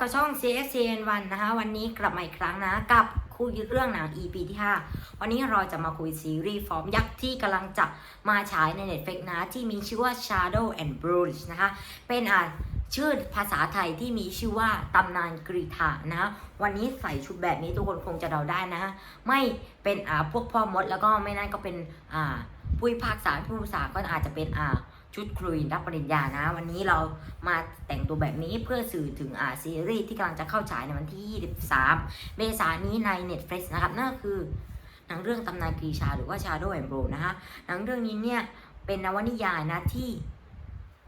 กับช่อง CSCN1 นะคะ วันนี้กลับมาอีกครั้งนะ กับคุยเรื่องหนัง EP ที่ 5 วันนี้เราจะมาคุยซีรีส์ฟอร์มยักษ์ที่กำลังจะมาฉายใน Netflix นะ ที่มีชื่อว่า Shadow and Bruce นะคะ เป็นอ่าชื่อภาษาไทยที่มีชื่อว่าตำนานกรีธานะ วันนี้ใส่ชุดแบบนี้ทุกคนคงจะเดาได้นะ ไม่เป็นอ่าพวกพ่อมดแล้วก็ไม่นั่นก็เป็นอ่าผู้พิพากษาผู้พิพากษาก็อาจจะเป็นอ่า ชุดครุยรับปริญญานะ วันนี้เรามาแต่งตัวแบบนี้เพื่อสื่อถึงอ่าซีรีส์ที่กำลังจะเข้าฉายในวันที่ 23 เมษายนนี้ใน Netflix นะครับนั่นก็คือหนังเรื่องตำนานกรีชาหรือว่า Shadow and Bro นะคะหนังเรื่องนี้เนี่ยเป็นนวนิยายนะที่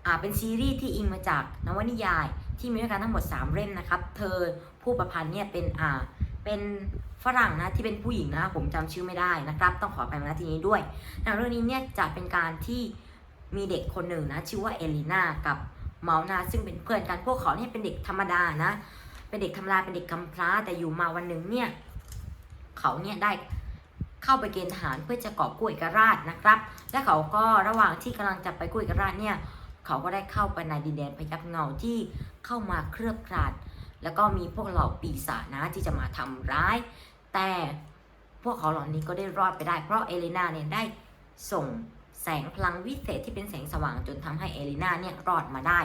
อ่าเป็นซีรีส์ที่อิงมาจากนวนิยายที่มีด้วยกันทั้งหมด 3 เล่มนะครับ เธอผู้ประพันธ์เนี่ยเป็นอ่าเป็นฝรั่งนะที่เป็นผู้หญิงนะผมจำชื่อไม่ได้นะครับ ต้องขอไปมาณที่นี้ด้วยหนังเรื่องนี้เนี่ยจะเป็นการที่ มีเด็กคนหนึ่งนะ ชื่อว่าเอลิน่ากับเมานาซึ่งเป็นเพื่อนกันพวกเขาเนี่ยเป็นเด็กธรรมดานะ เป็นเด็กธรรมดาเป็นเด็กกำพร้าแต่อยู่มาวันหนึ่งเนี่ยเขาเนี่ยได้เข้าไปเกณฑ์ทหารเพื่อจะกอบกู้เอกราชนะครับ และเขาก็ระหว่างที่กำลังจะไปกู้เอกราชเนี่ยเขาก็ได้เข้าไปในดินแดนพยับเงาที่เข้ามาเคลือบกลาด แล้วก็มีพวกเหล่าปีศาจนะที่จะมาทำร้าย แต่พวกเขาเหล่านี้ก็ได้รอดไปได้ เพราะเอลิน่าเนี่ยได้ส่ง แสงพลังวิเศษที่เป็นแสงสว่างจนทำให้เอลิน่าเนี่ยรอดมาได้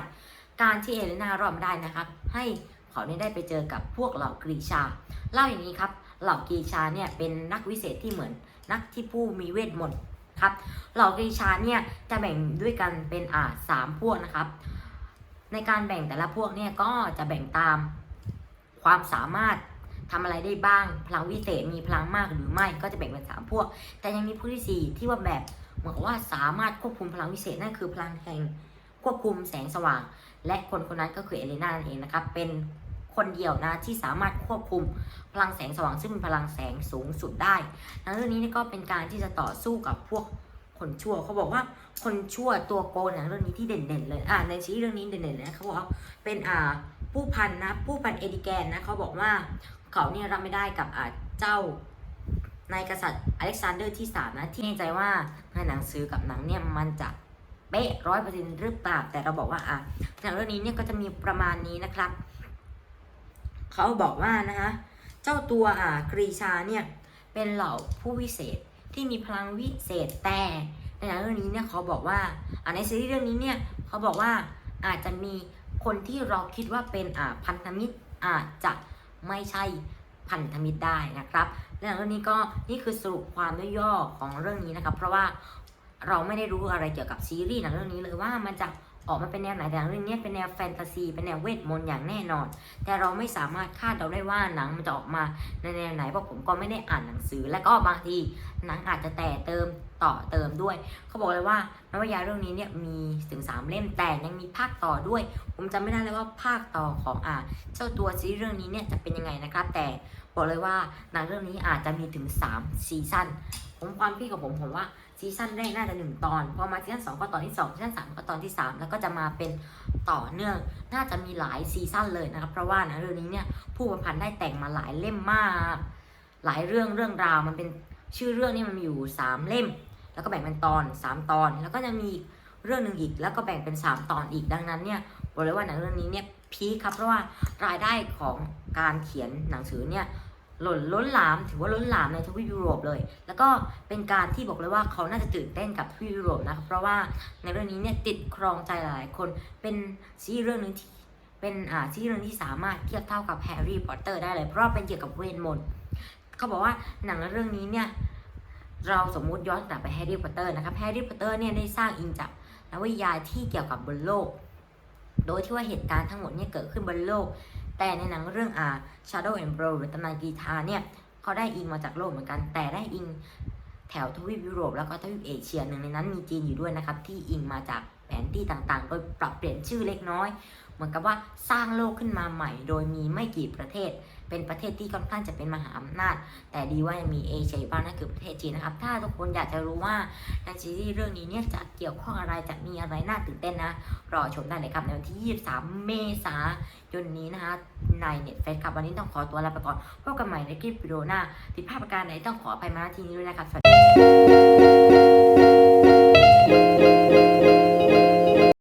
การที่เอลิน่ารอดมาได้นะครับ ให้เขาเนี่ยได้ไปเจอกับพวกเหล่ากรีชา เล่าอย่างนี้ครับ เหล่ากรีชาเนี่ยเป็นนักวิเศษที่เหมือนนักที่ผู้มีเวทมนต์ครับเหล่ากรีชาเนี่ยจะแบ่งด้วยกันเป็นอ่าสามพวกนะครับ ในการแบ่งแต่ละพวกเนี่ยก็จะแบ่งตามความสามารถทำอะไรได้บ้าง พลังวิเศษมีพลังมากหรือไม่ก็จะแบ่งเป็นสามพวก แต่ยังมีพวกที่สี่ที่ว่าแบบ เหมือนกับว่าสามารถควบคุมพลังวิเศษนั่นคือพลังแห่งควบคุมแสงสว่าง และคนคนนั้นก็คือเอเลนานั่นเองนะครับเป็นคนเดียวนะที่สามารถควบคุมพลังแสงสว่างซึ่งเป็นพลังแสงสูงสุดได้หนังเรื่องนี้ก็เป็นการที่จะต่อสู้กับพวกคนชั่วเขาบอกว่าคนชั่วตัวโกนหนังเรื่องนี้ที่เด่นๆเลยอ่าในซีรีส์เรื่องนี้เด่นๆเลยนะเขาบอกว่าเป็นอ่าผู้พันนะผู้พันเอดิแกนนะเขาบอกว่าเขาเนี่ยรับไม่ได้กับอ่าเจ้า นายกษัตริย์อเล็กซานเดอร์ที่สามนะที่แน่ใจว่าในหนังสือกับหนังเนี่ยมันจะเป๊ะร้อยเปอร์เซ็นต์หรือเปล่าแต่เราบอกว่าอะหนังเรื่องนี้เนี่ยก็จะมีประมาณนี้นะครับ เขาบอกว่านะคะเจ้าตัวอ่ากรีชาเนี่ยเป็นเหล่าผู้วิเศษที่มีพลังวิเศษแต่ในหนังเรื่องนี้เนี่ยเขาบอกว่าอ่าในซีรีส์เรื่องนี้เนี่ยเขาบอกว่าอาจจะมีคนที่เราคิดว่าเป็นอ่าพันธมิตรอาจจะไม่ใช่ พันธมิตรได้นะครับ และเรื่องนี้ก็นี่คือสรุปความย่อๆของเรื่องนี้นะครับ เพราะว่าเราไม่ได้รู้อะไรเกี่ยวกับซีรีส์หนังเรื่องนี้เลยว่ามันจะออกมาเป็นแนวไหนแต่เรื่องนี้เป็นแนวแฟนตาซีเป็นแนวเวทมนต์อย่างแน่นอน แต่เราไม่สามารถคาดเดาได้ว่าหนังมันจะออกมาในแนวไหนเพราะผมก็ไม่ได้อ่านหนังสือ และก็บางทีหนังอาจจะแต่เติมต่อเติมด้วย เขาบอกเลยว่า นวนิยายเรื่องนี้เนี่ยมีถึง 3 เล่มแต่ยังมีภาคต่อด้วย ผมจำไม่ได้เลยว่าภาคต่อของอ่าเจ้าตัวซีรีส์เรื่องนี้เนี่ยจะเป็นยังไงนะครับ แต่บอกเลยว่าหนังเรื่องนี้อาจจะมีถึง3ซีซั่นผมความคิดของผมผมว่าซีซั่นแรกน่าจะ1ตอนพอมาซีซั่น2ก็ตอนที่2ซีซั่น3ก็ตอนที่ 3 แล้วก็จะมาเป็นต่อเนื่อง น่าจะมีหลายซีซั่นเลยนะครับ เพราะว่าหนังเรื่องนี้เนี่ยผู้ประพันธ์ได้แต่งมาหลายเล่มมาก หลายเรื่องเรื่องราวมันเป็นชื่อเรื่องนี่มันมีอยู่ 3 เล่ม แล้วก็แบ่งเป็นตอน 3 ตอน แล้วก็จะมีเรื่องหนึ่งอีก แล้วก็แบ่งเป็น 3 ตอนอีกดังนั้นเนี่ยบอกเลยว่าหนังเรื่องนี้เนี่ยพีคครับเพราะว่ารายได้ของการเขียนหนังสือเนี่ยหล่นล้นหลามถือว่าล้นหลามในทวีปยุโรปเลย แล้วก็เป็นการที่บอกเลยว่าเขาน่าจะตื่นเต้นกับทวีปยุโรปนะครับเพราะว่าในเรื่องนี้เนี่ยติดครองใจหลายคนเป็นซีเรื่องนึงที่เป็นอ่าซีเรื่องที่สามารถเทียบเท่ากับแฮร์รี่พอตเตอร์ได้เลย เพราะเป็นเกี่ยวกับเวทมนต์เขาบอกว่าหนังเรื่องนี้เนี่ย เราสมมุติย้อนกลับไปแฮร์รี่พอตเตอร์นะครับแฮร์รี่พอตเตอร์เนี่ยได้สร้างอิงจากนวนิยายที่เกี่ยวกับบนโลก โดยที่ว่าเหตุการณ์ทั้งหมดเนี่ยเกิดขึ้นบนโลก แต่ในหนังเรื่องอ่า Shadow and Bro หรือตำนานกีทาเนี่ยเขาได้อิงมาจากโลกเหมือนกัน แต่ได้อิงแถวทวีปยุโรปแล้วก็ทวีปเอเชียหนึ่งในนั้นมีจีนอยู่ด้วยนะครับที่อิงมาจากแผนที่ต่างๆ โดยปรับเปลี่ยนชื่อเล็กน้อย เหมือนกับว่าสร้างโลกขึ้นมาใหม่ โดยมีไม่กี่ประเทศ เป็นประเทศที่ค่อนข้างจะเป็นมหาอำนาจ แต่ดีว่ายังมีเอเชียอยู่บ้างนั่นคือประเทศจีนนะครับ ถ้าทุกคนอยากจะรู้ว่าในซีรีส์เรื่องนี้เนี่ยจะเกี่ยวข้องอะไรจะมีอะไรน่าตื่นเต้นนะ รอชมได้เลยครับในวันที่ 23 เมษายนนี้นะคะในเน็ตเฟซครับวันนี้ต้องขอตัวลาไปก่อนพบกันใหม่ในคลิปวิดีโอหน้าผิดพลาดประการไหนต้องขออภัยมาที่นี้ด้วยนะครับสวัสดี